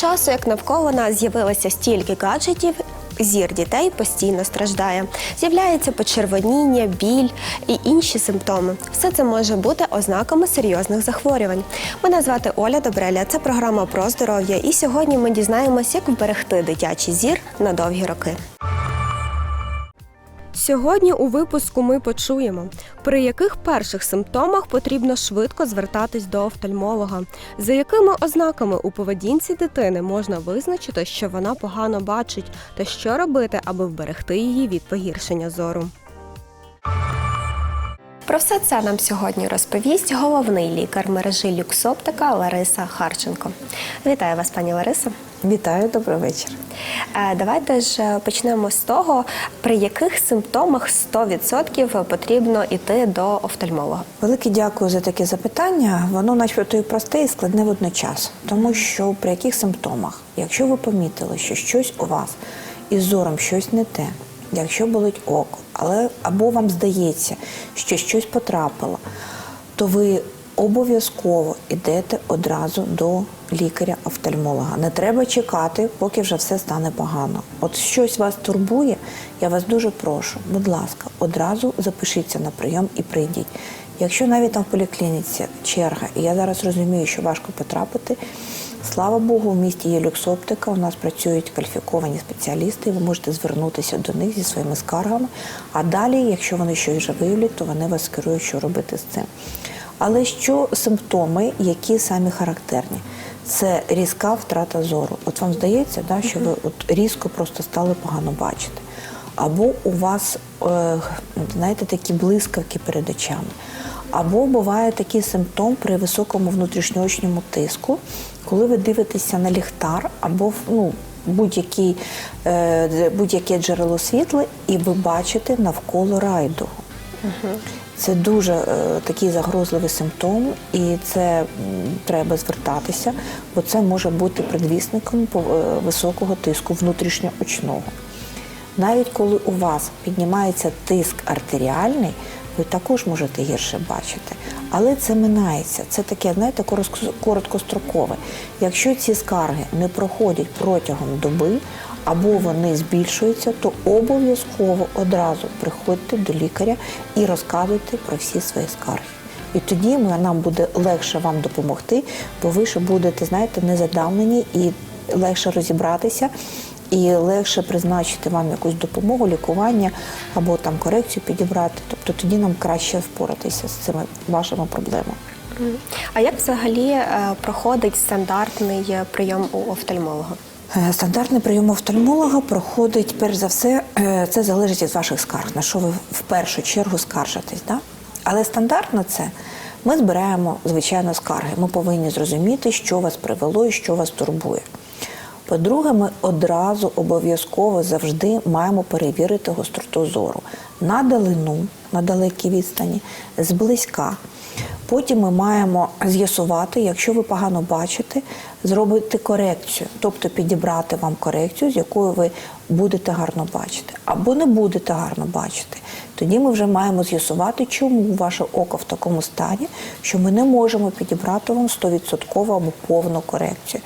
Часу, як навколо нас з'явилося стільки гаджетів, зір дітей постійно страждає. З'являється почервоніння, біль і інші симптоми. Все це може бути ознаками серйозних захворювань. Мене звати Оля Добреля. Це програма про здоров'я. І сьогодні ми дізнаємось, як вберегти дитячий зір на довгі роки. Сьогодні у випуску ми почуємо, при яких перших симптомах потрібно швидко звертатись до офтальмолога, за якими ознаками у поведінці дитини можна визначити, що вона погано бачить, та що робити, аби вберегти її від погіршення зору. Про все це нам сьогодні розповість головний лікар мережі люксоптика Лариса Харченко. Вітаю вас, пані Лариса. Вітаю, добрий вечір. Е, Давайте ж е, почнемо з того, при яких симптомах 100% потрібно йти до офтальмолога. Велике дякую за таке запитання. Воно начебто і просте, і складне водночас. Тому що при яких симптомах, якщо ви помітили, що щось у вас із зором щось не те, якщо болить око, але або вам здається, що щось потрапило, то ви обов'язково йдете одразу до лікаря-офтальмолога. Не треба чекати, поки вже все стане погано. От щось вас турбує, я вас дуже прошу, будь ласка, одразу запишіться на прийом і прийдіть. Якщо навіть там в поліклініці черга, і я зараз розумію, що важко потрапити. Слава Богу, в місті є люксоптика. У нас працюють кваліфіковані спеціалісти. Ви можете звернутися до них зі своїми скаргами. А далі, якщо вони щось вже виявлять, то вони вас керують, що робити з цим. Але що симптоми, які самі характерні? Це різка втрата зору. От вам здається, да, що ви от різко просто стали погано бачити. Або у вас, е, знаєте, такі блискавки перед очами. Або буває такий симптом при високому внутрішньоочному тиску, коли ви дивитеся на ліхтар або ну, е, будь-яке джерело світла, і ви бачите навколо райдугу. Це дуже е, такий загрозливий симптом, і це треба звертатися, бо це може бути предвісником е, високого тиску внутрішньоочного. Навіть коли у вас піднімається тиск артеріальний, ви також можете гірше бачити. Але це минається. Це таке, знаєте, коротко- короткострокове. Якщо ці скарги не проходять протягом доби або вони збільшуються, то обов'язково одразу приходьте до лікаря і розказуйте про всі свої скарги. І тоді ми, нам буде легше вам допомогти, бо ви ще будете, знаєте, не задавлені і легше розібратися, і легше призначити вам якусь допомогу, лікування або там корекцію підібрати. Тобто тоді нам краще впоратися з цими вашими проблемами. А як взагалі е, проходить стандартний е, прийом у офтальмолога? Е, Стандартний прийом офтальмолога проходить, перш за все, е, це залежить від ваших скарг, на що ви в першу чергу скаржитесь. Да? Але стандартно це ми збираємо, звичайно, скарги. Ми повинні зрозуміти, що вас привело і що вас турбує. По-друге, ми одразу обов'язково завжди маємо перевірити гостроту зору на далину, на далекій відстані, зблизька. Потім ми маємо з'ясувати, якщо ви погано бачите, зробити корекцію, тобто підібрати вам корекцію, з якою ви будете гарно бачити, або не будете гарно бачити. Тоді ми вже маємо з'ясувати, чому ваше око в такому стані, що ми не можемо підібрати вам 100% або повну корекцію.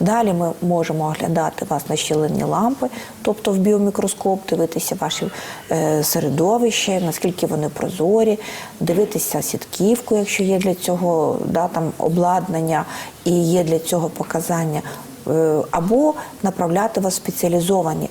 Далі ми можемо оглядати вас на щілинні лампи, тобто в біомікроскоп, дивитися ваші е, середовище, наскільки вони прозорі, дивитися сітківку, якщо є для цього да, там, обладнання і є для цього показання. Е, Або направляти вас в спеціалізовані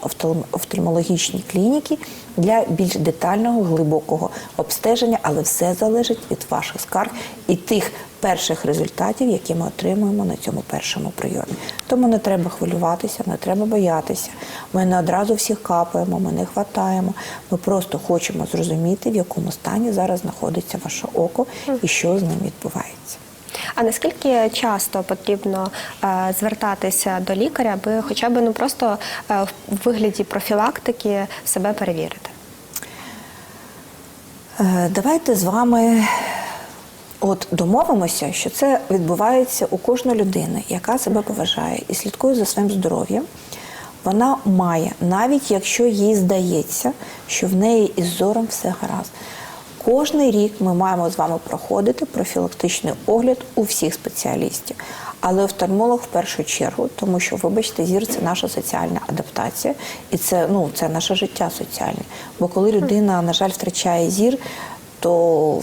офтальмологічні клініки для більш детального, глибокого обстеження, але все залежить від ваших скарг і тих перших результатів, які ми отримуємо на цьому першому прийомі. Тому не треба хвилюватися, не треба боятися. Ми не одразу всіх капаємо, ми не хватаємо. Ми просто хочемо зрозуміти, в якому стані зараз знаходиться ваше око і що з ним відбувається. А наскільки часто потрібно е, звертатися до лікаря, аби хоча б ну просто е, в вигляді профілактики себе перевірити? Е, Давайте з вами От домовимося, що це відбувається у кожної людини, яка себе поважає і слідкує за своїм здоров'ям. Вона має, навіть якщо їй здається, що в неї із зором все гаразд. Кожний рік ми маємо з вами проходити профілактичний огляд у всіх спеціалістів. Але офтальмолог в першу чергу, тому що, вибачте, зір це наша соціальна адаптація, і це, ну, це наше життя соціальне. Бо коли людина, на жаль, втрачає зір, то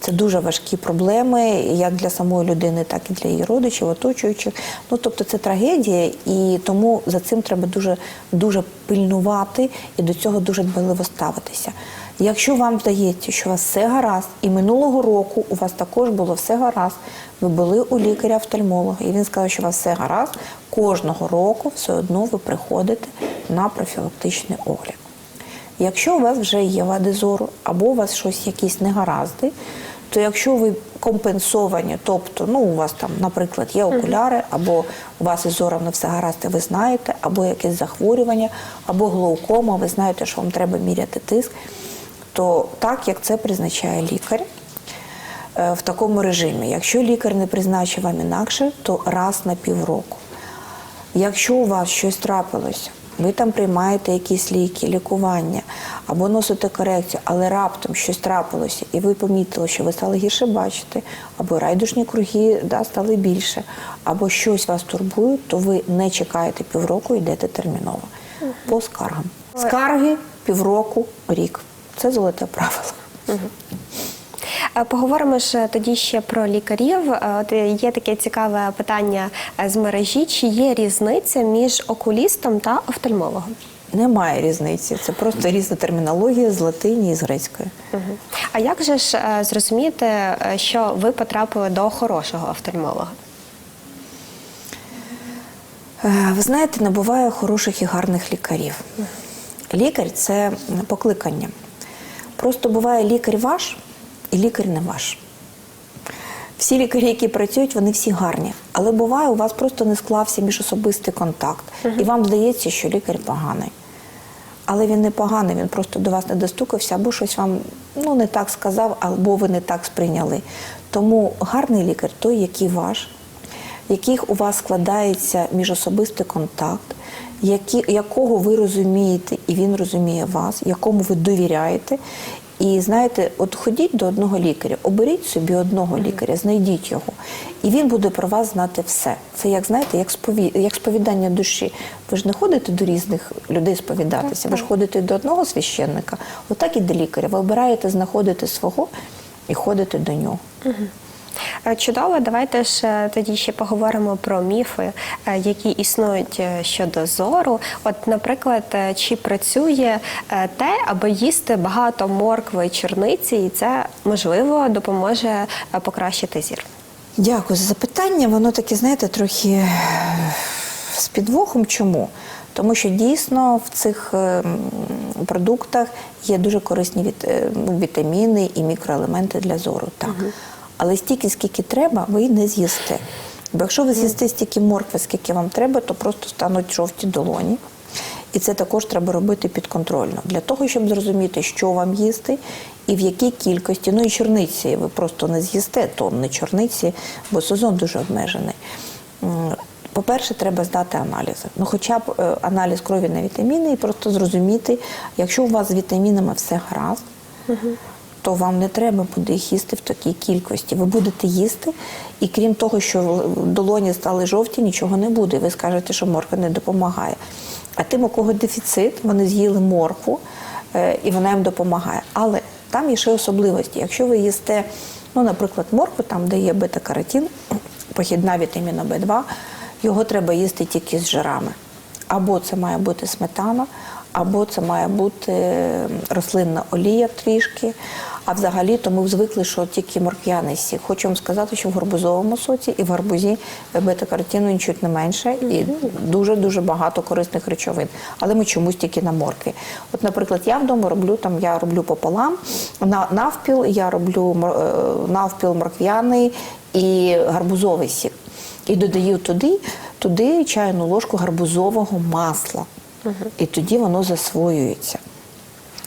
це дуже важкі проблеми, як для самої людини, так і для її родичів, оточуючих. Ну тобто це трагедія, і тому за цим треба дуже дуже пильнувати і до цього дуже дбайливо ставитися. Якщо вам здається, що у вас все гаразд, і минулого року у вас також було все гаразд, ви були у лікаря-офтальмолога, і він сказав, що у вас все гаразд, кожного року все одно ви приходите на профілактичний огляд. Якщо у вас вже є вади зору, або у вас щось якісь негаразди, то якщо ви компенсовані, тобто, ну у вас там, наприклад, є окуляри, або у вас із зором не все гаразд, і ви знаєте, або якесь захворювання, або глаукома, ви знаєте, що вам треба міряти тиск, то так як це призначає лікар. е, В такому режимі, якщо лікар не призначив вам інакше, то раз на півроку. Якщо у вас щось трапилося, ви там приймаєте якісь ліки, лікування або носите корекцію, але раптом щось трапилося, і ви помітили, що ви стали гірше бачити, або райдушні круги да, стали більше, або щось вас турбує, то ви не чекаєте півроку, йдете терміново по скаргам. Скарги півроку, рік. Це золоте правило. Е, Поговоримо ж тоді ще про лікарів. Е, От є таке цікаве питання е, з мережі: чи є різниця між окулістом та офтальмологом? Немає різниці, це просто різна термінологія з латині і з грецької. А як же ж зрозуміти, що ви потрапили до хорошого офтальмолога? Ви знаєте, не буває хороших і гарних лікарів. Лікар це покликання. Просто буває лікар ваш і лікар не ваш. Всі лікарі, які працюють, вони всі гарні. Але буває, у вас просто не склався міжособистий контакт. І вам здається, що лікар поганий. Але він не поганий, він просто до вас не достукався, або щось вам ну, не так сказав, або ви не так сприйняли. Тому гарний лікар той, який ваш, в яких у вас складається міжособистий контакт, які, якого ви розумієте, і він розуміє вас, якому ви довіряєте. І знаєте, от ходіть до одного лікаря, оберіть собі одного лікаря, знайдіть його, і він буде про вас знати все. Це як знаєте, як спові... як сповідання душі. Ви ж не ходите до різних людей сповідатися, ви ж ходите до одного священника, отак і до лікаря. Ви обираєте знаходити свого і ходите до нього. Е, Чудово, давайте ж е, тоді ще поговоримо про міфи, е, які існують щодо зору. От, наприклад, чи працює те, аби їсти багато моркви і чорниці, і це можливо допоможе покращити зір? Дякую за запитання. Воно таке, знаєте, трохи з підвохом. Чому? Тому що дійсно в цих продуктах є дуже корисні ну, вітаміни і мікроелементи для зору. Так. Але стільки, скільки треба, ви не з'їсте. Бо якщо ви з'їсте стільки моркви, скільки вам треба, то просто стануть жовті долоні. І це також треба робити підконтрольно для того, щоб зрозуміти, що вам їсти і в якій кількості. Ну і чорниці ви просто не з'їсте тонни чорниці, бо сезон дуже обмежений. По-перше, треба здати аналізи. Ну, хоча б е, аналіз крові на вітаміни і просто зрозуміти, якщо у вас з вітамінами все гаразд, то вам не треба буде їх їсти в такій кількості. Ви будете їсти, і крім того, що долоні стали жовті, нічого не буде. Ви скажете, що морква не допомагає. А тим, у кого дефіцит, вони з'їли моркву, е, і вона їм допомагає. Але там є ще особливості. Якщо ви їсте, ну, наприклад, моркву, там, де є бета-каротин, похідна вітаміна В2, його треба їсти тільки з жирами. Або це має бути сметана, або це має бути е, рослинна олія трішки. А взагалі то ми звикли, що тільки морквяний сік. Хочу вам сказати, що в гарбузовому соці і в гарбузі бета-каротину нічуть не менше, і дуже-дуже багато корисних речовин. Але ми чомусь тільки на моркві. От, наприклад, я вдома роблю там, я роблю пополам, на навпіл я роблю е, навпіл морквяний і гарбузовий сік. І додаю туди, туди чайну ложку гарбузового масла. І тоді воно засвоюється.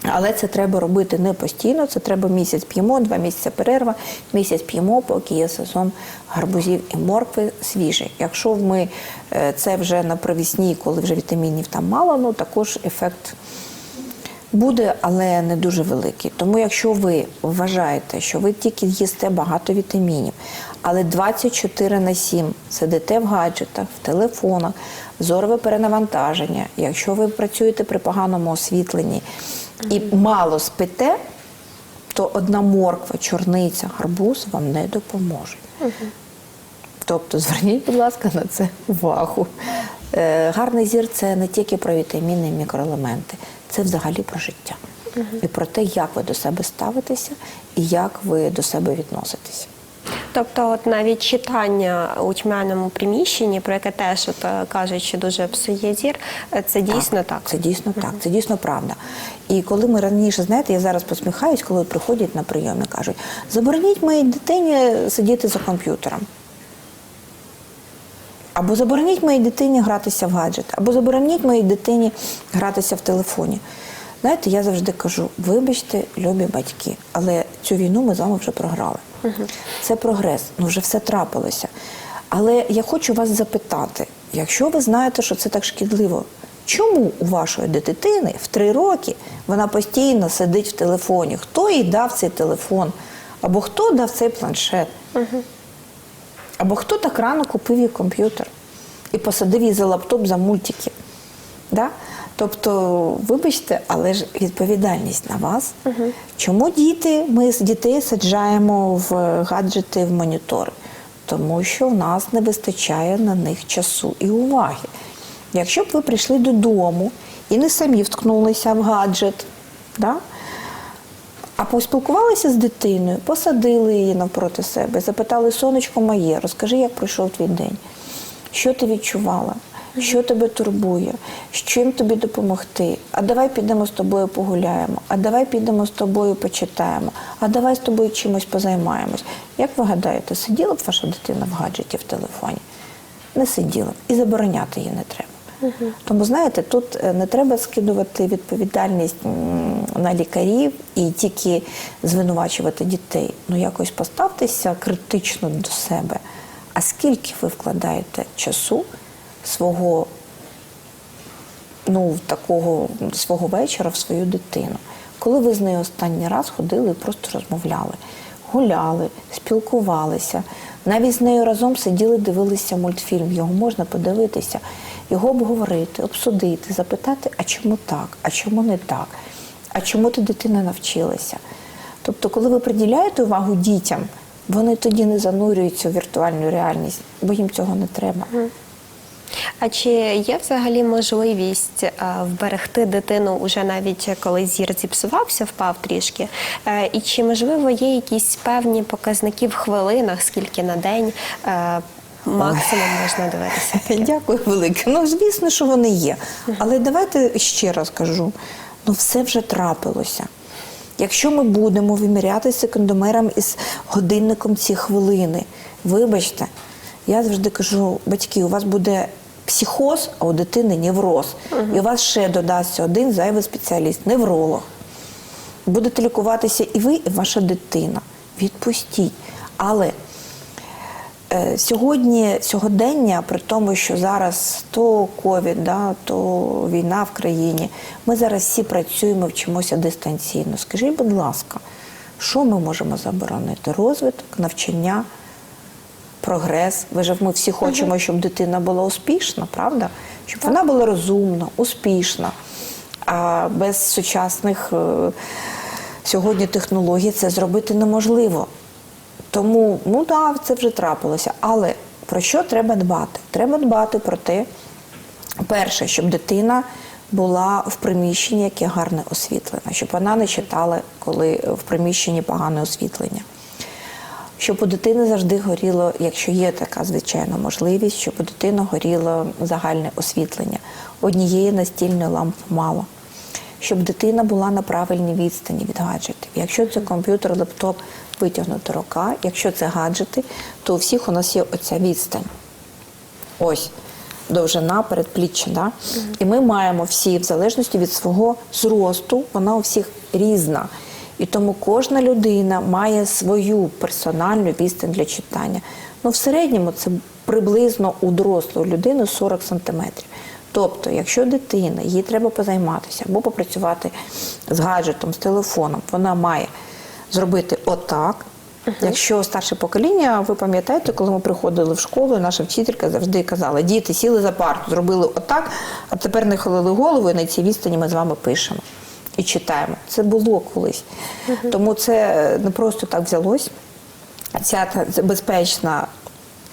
Але це треба робити не постійно, це треба місяць п'ємо, два місяці перерва, місяць п'ємо, поки є сезон гарбузів і моркви свіжі. Якщо ми е, це вже на провісні, коли вже вітамінів там мало, ну також ефект буде, але не дуже великий. Тому якщо ви вважаєте, що ви тільки їсте багато вітамінів, але 24 на 7 сидите в гаджетах, в телефонах, зорове перенавантаження, якщо ви працюєте при поганому освітленні і мало спите, то одна морква, чорниця, гарбуз вам не допоможе. Тобто зверніть, будь ласка, на це увагу. Е, Гарний зір це не тільки про вітаміни і мікроелементи, це взагалі про життя. І про те, як ви до себе ставитеся і як ви до себе відноситеся. Тобто, от навіть читання у тьмяному приміщенні, про яке теж от, е, кажуть, що дуже псує зір, е, це дійсно так. Це дійсно так, це дійсно правда. І коли ми раніше, знаєте, я зараз посміхаюсь, коли приходять на прийом і кажуть, забороніть моїй дитині сидіти за комп'ютером. Або забороніть моїй дитині гратися в гаджет, або забороніть моїй дитині гратися в телефоні. Знаєте, я завжди кажу: вибачте, любі батьки, але цю війну ми з вами вже програли. Це прогрес, ну вже все трапилося. Але я хочу вас запитати: якщо ви знаєте, що це так шкідливо, чому у вашої дитини в три роки вона постійно сидить в телефоні? Хто їй дав цей телефон? Або хто дав цей планшет? Або хто так рано купив їй комп'ютер і посадив її за лаптоп за мультики? Да? Тобто, вибачте, але ж відповідальність на вас. Чому діти, ми з дітей саджаємо в гаджети, в монітори? Тому що в нас не вистачає на них часу і уваги. Якщо б ви прийшли додому і не самі вткнулися в гаджет, да? а поспілкувалися з дитиною, посадили її навпроти себе, запитали, сонечко моє, розкажи, як пройшов твій день, що ти відчувала, що тебе турбує, з чим тобі допомогти. А давай підемо з тобою погуляємо, а давай підемо з тобою почитаємо, а давай з тобою чимось позаймаємось. Як ви гадаєте, сиділа б ваша дитина в гаджеті в телефоні? Не сиділа б. І забороняти її не треба. Тому знаєте, тут е, не треба скидувати відповідальність на лікарів і тільки звинувачувати дітей. Ну якось поставтеся критично до себе. А скільки ви вкладаєте часу свого ну, такого свого вечора в свою дитину? Коли ви з нею останній раз ходили і просто розмовляли, гуляли, спілкувалися, навіть з нею разом сиділи, дивилися мультфільм. Його можна подивитися, його обговорити, обсудити, запитати, а чому так, а чому не так, а чому ти дитина навчилася. Тобто, коли ви приділяєте увагу дітям, вони тоді не занурюються в віртуальну реальність, бо їм цього не треба. А чи є взагалі можливість е, вберегти дитину уже навіть коли зір зіпсувався, впав трішки? Е, І чи можливо є якісь певні показники в хвилинах, скільки на день е, максимум можна дивитися? Дякую велике. Ну, звісно, що вони є. Але давайте ще раз кажу: ну все вже трапилося. Якщо ми будемо виміряти секундомером із годинником ці хвилини, вибачте, я завжди кажу, батьки, у вас буде психоз, а у дитини невроз. І у вас ще додасться один зайвий спеціаліст, невролог. Будете лікуватися і ви, і ваша дитина. Відпустіть. Але Е, Сьогодні, сьогодення, при тому, що зараз то ковід, да, то війна в країні, ми зараз всі працюємо, вчимося дистанційно. Скажіть, будь ласка, що ми можемо заборонити? Розвиток, навчання, прогрес. Ви ж ми всі хочемо, щоб дитина була успішна, правда? Щоб вона була розумна, успішна. А без сучасних е, сьогодні технологій це зробити неможливо. Тому, ну так, це вже трапилося. Але про що треба дбати? Треба дбати про те, перше, щоб дитина була в приміщенні, яке гарне освітлене, щоб вона не читала, коли в приміщенні погане освітлення. Щоб у дитини завжди горіло, якщо є така звичайна можливість, щоб у дитини горіло загальне освітлення. Однієї настільної лампи мало. Щоб дитина була на правильній відстані від гаджетів. Якщо це комп'ютер, лептоп, витягнута рука. Якщо це гаджети, то у всіх у нас є оця відстань. Ось. довжина передпліччя. Да? І ми маємо всі, в залежності від свого зросту, вона у всіх різна. І тому кожна людина має свою персональну відстань для читання. Ну, в середньому це приблизно у дорослої людини 40 сантиметрів. Тобто, якщо дитина, їй треба позайматися або попрацювати з гаджетом, з телефоном, вона має зробити отак. Якщо старше покоління, ви пам'ятаєте, коли ми приходили в школу, наша вчителька завжди казала: діти сіли за парту, зробили отак, а тепер не хилили голову, і на цій відстані ми з вами пишемо і читаємо. Це було колись. Тому це не просто так взялось. Ця безпечна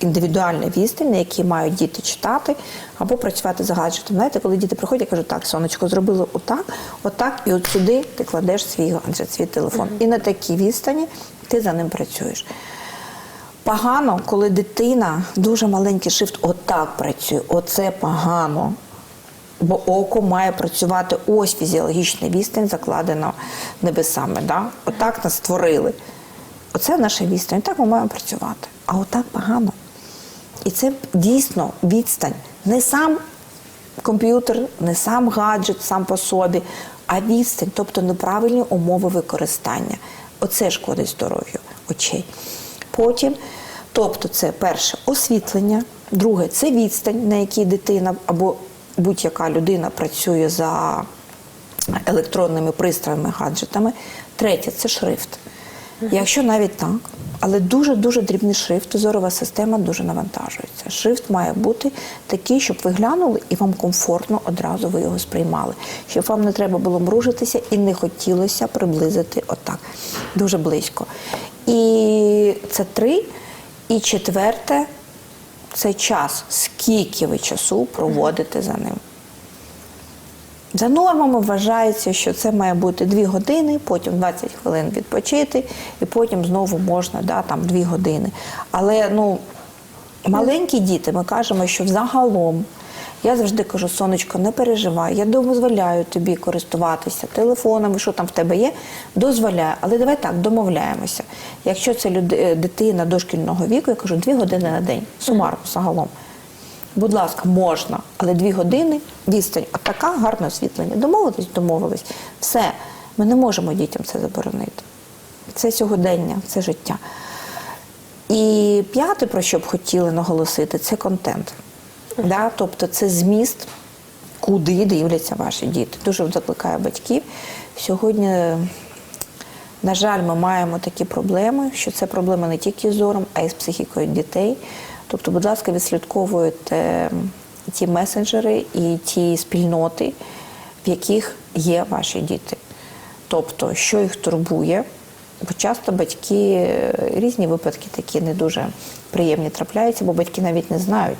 індивідуальна відстань, на якій мають діти читати або працювати за гаджетом. Знаєте, коли діти приходять, я кажу, так, сонечко, зробили отак, отак, і от сюди ти кладеш свій гаджет, свій телефон. І на такій відстані ти за ним працюєш. Погано, коли дитина дуже маленький шрифт отак працює. Оце погано. Бо око має працювати ось фізіологічна відстань, закладена небесами. Да? Отак нас створили. Оце наша відстань. Так ми маємо працювати. А отак погано. І це дійсно відстань. Не сам комп'ютер, не сам гаджет сам по собі, а відстань, тобто неправильні умови використання. Оце шкодить здоров'ю очей. Потім, тобто, це перше освітлення, друге це відстань, на якій дитина або будь-яка людина працює за електронними пристроями, гаджетами. Третє це шрифт. Якщо навіть так, але дуже-дуже дрібний шрифт, зорова система дуже навантажується. Шрифт має бути такий, щоб ви глянули і вам комфортно одразу ви його сприймали. Щоб вам не треба було мружитися і не хотілося приблизити отак. Дуже близько. І це три. І четверте це час. Скільки ви часу проводите за ним. За нормами вважається, що це має бути 2 години, потім 20 хвилин відпочити, і потім знову можна да, там 2 години. Але ну, маленькі діти, ми кажемо, що взагалом. Я завжди кажу, сонечко, не переживай, я дозволяю тобі користуватися телефонами, що там в тебе є, дозволяю. Але давай так, домовляємося. Якщо це люди, е, дитина дошкільного віку, я кажу, дві години на день, сумарно, загалом. Будь ласка, можна, але дві години відстань, а така гарне освітлення. Домовились, домовились. Все, ми не можемо дітям це заборонити. Це сьогодення, це життя. І п'яте, про що б хотіли наголосити, це контент. Да? Тобто це зміст, куди дивляться ваші діти. Дуже закликаю батьків. Сьогодні, на жаль, ми маємо такі проблеми, що це проблеми не тільки з зором, а й з психікою дітей. Тобто, будь ласка, відслідковуйте ті месенджери і ті спільноти, в яких є ваші діти. Тобто, що їх турбує. Бо часто батьки е, різні випадки такі не дуже приємні трапляються, бо батьки навіть не знають,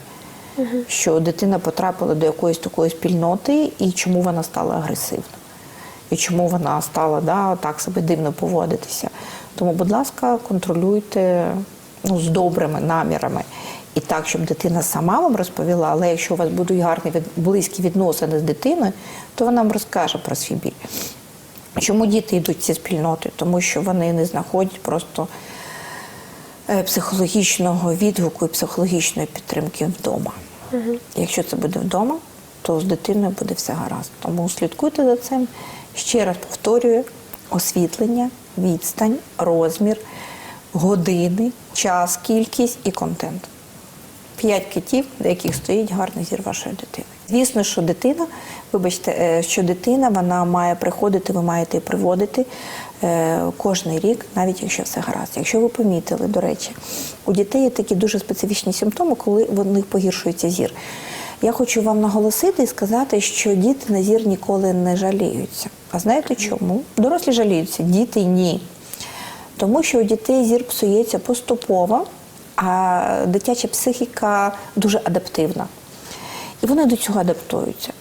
що дитина потрапила до якоїсь такої спільноти і чому вона стала агресивною, і чому вона стала да, так себе дивно поводитися. Тому, будь ласка, контролюйте ну, з добрими намірами. І так, щоб дитина сама вам розповіла, але якщо у вас будуть гарні від- близькі відносини з дитиною, то вона вам розкаже про свій біль. Чому діти йдуть в ці спільноти? Тому що вони не знаходять просто е, психологічного відгуку і психологічної підтримки вдома. Якщо це буде вдома, то з дитиною буде все гаразд. Тому слідкуйте за цим. Ще раз повторюю: освітлення, відстань, розмір, години, час, кількість і контент. П'ять китів, на яких стоїть гарний зір вашої дитини. Звісно, що дитина, вибачте, е, що дитина вона має приходити, ви маєте приводити кожний рік, навіть якщо все гаразд. Якщо ви помітили, до речі, у дітей є такі дуже специфічні симптоми, коли в них погіршується зір. Я хочу вам наголосити і сказати, що діти на зір ніколи не жаліються. А знаєте чому? Дорослі жаліються, діти ні. Тому що у дітей зір псується поступово, а дитяча психіка дуже адаптивна. І вони до цього адаптуються.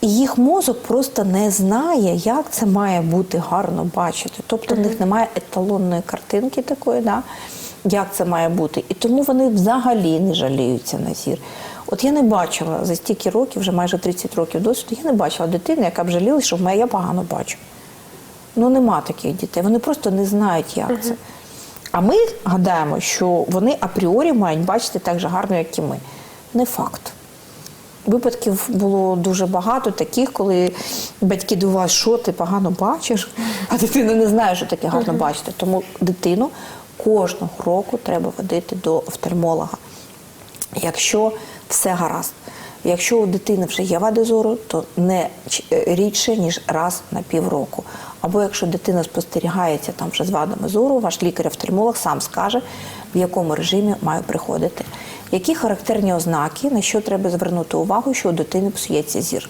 І їх мозок просто не знає, як це має бути гарно бачити. Тобто в них немає еталонної картинки такої, да? як це має бути. І тому вони взагалі не жаліються на зір. От я не бачила за стільки років, вже майже 30 років досвіду, я не бачила дитини, яка б жалілася, що в мене я погано бачу. Ну нема таких дітей. Вони просто не знають, як це. А ми гадаємо, що вони апріорі мають бачити так же гарно, як і ми. Не факт. Випадків було дуже багато таких, коли батьки дивували, що ти погано бачиш, а дитина не знає, що таке гарно бачити. Тому дитину кожного року треба водити до офтальмолога. Якщо все гаразд. Якщо у дитини вже є вади зору, то не е, рідше, ніж раз на півроку. Або якщо дитина спостерігається там вже з вадами зору, ваш лікар-офтальмолог сам скаже, в якому режимі має приходити. Які характерні ознаки, на що треба звернути увагу, що у дитини псується зір?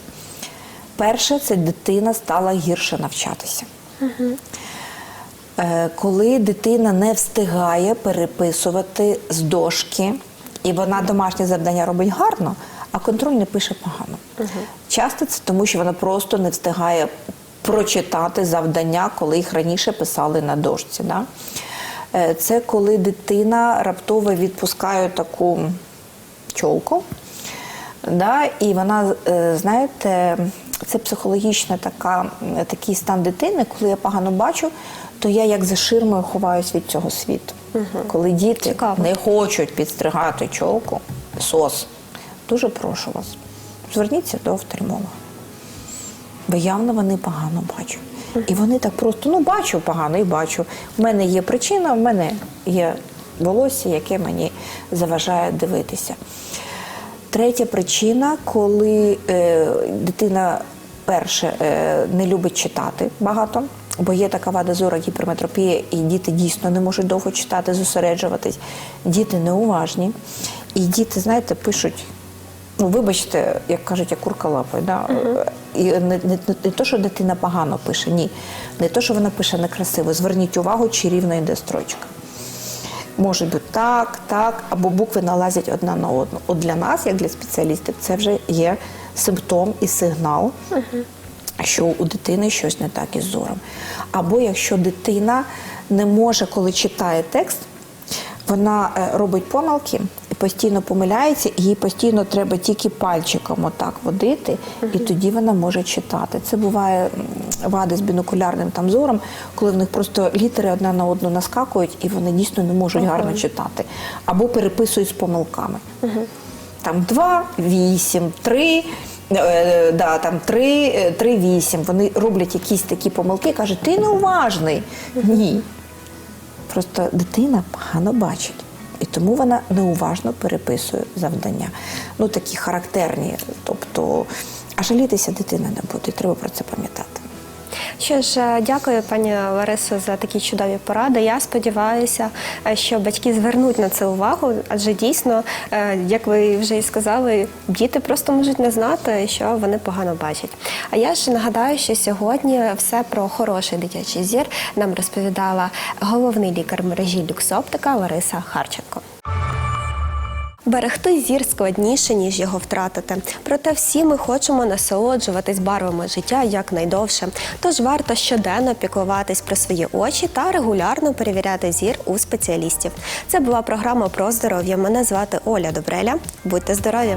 Перше, це дитина стала гірше навчатися. Е, коли дитина не встигає переписувати з дошки, і вона домашнє завдання робить гарно, а контрольне пише погано. Часто це тому, що вона просто не встигає прочитати завдання, коли їх раніше писали на дошці. Да? Е, Це коли дитина раптово відпускає таку чолку, да, і вона, е, знаєте, це психологічна така, такий стан дитини, коли я погано бачу, то я як за ширмою ховаюсь від цього світу. Коли діти Цікаво. не хочуть підстригати чолку, сос, дуже прошу вас, зверніться до офтальмолога. Бо явно вони погано бачать. І вони так просто, ну бачу погано і бачу. У мене є причина, в мене є волосся, яке мені заважає дивитися. Третя причина, коли е, дитина перше е, не любить читати багато, бо є така вада зору, гіперметропія, і діти дійсно не можуть довго читати, зосереджуватись. Діти неуважні. І діти, знаєте, пишуть. Ну, вибачте, як кажуть, як курка лапою. Да? І не, не, не, не то, що дитина погано пише, ні. Не то, що вона пише некрасиво. Зверніть увагу, чи рівно йде строчка. Може бути так, так, або букви налазять одна на одну. От для нас, як для спеціалістів, це вже є симптом і сигнал, що у дитини щось не так із зором. Або якщо дитина не може, коли читає текст, вона е, робить помилки постійно помиляється, їй постійно треба тільки пальчиком отак водити, і тоді вона може читати. Це буває вади з бінокулярним там зором, коли в них просто літери одна на одну наскакують, і вони дійсно не можуть гарно читати. Або переписують з помилками. Там 2, 8, 3. Е, да, там 3, 3, 8. Вони роблять якісь такі помилки, кажуть, ти неуважний. Ні. Просто дитина погано бачить. І тому вона неуважно переписує завдання. Ну, такі характерні. Тобто, а жалітися дитина не буде, треба про це пам'ятати. Що ж, е, дякую, пані Ларисо, за такі чудові поради. Я сподіваюся, е, що батьки звернуть на це увагу, адже дійсно, е, як ви вже і сказали, діти просто можуть не знати, що вони погано бачать. А я ж нагадаю, що сьогодні все про хороший дитячий зір нам розповідала головний лікар мережі Люксоптика Лариса Харченко. Берегти зір складніше, ніж його втратити. Проте всі ми хочемо насолоджуватись барвами життя якнайдовше. Тож варто щоденно піклуватись про свої очі та регулярно перевіряти зір у спеціалістів. Це була програма про здоров'я. Мене звати Оля Добреля. Будьте здорові!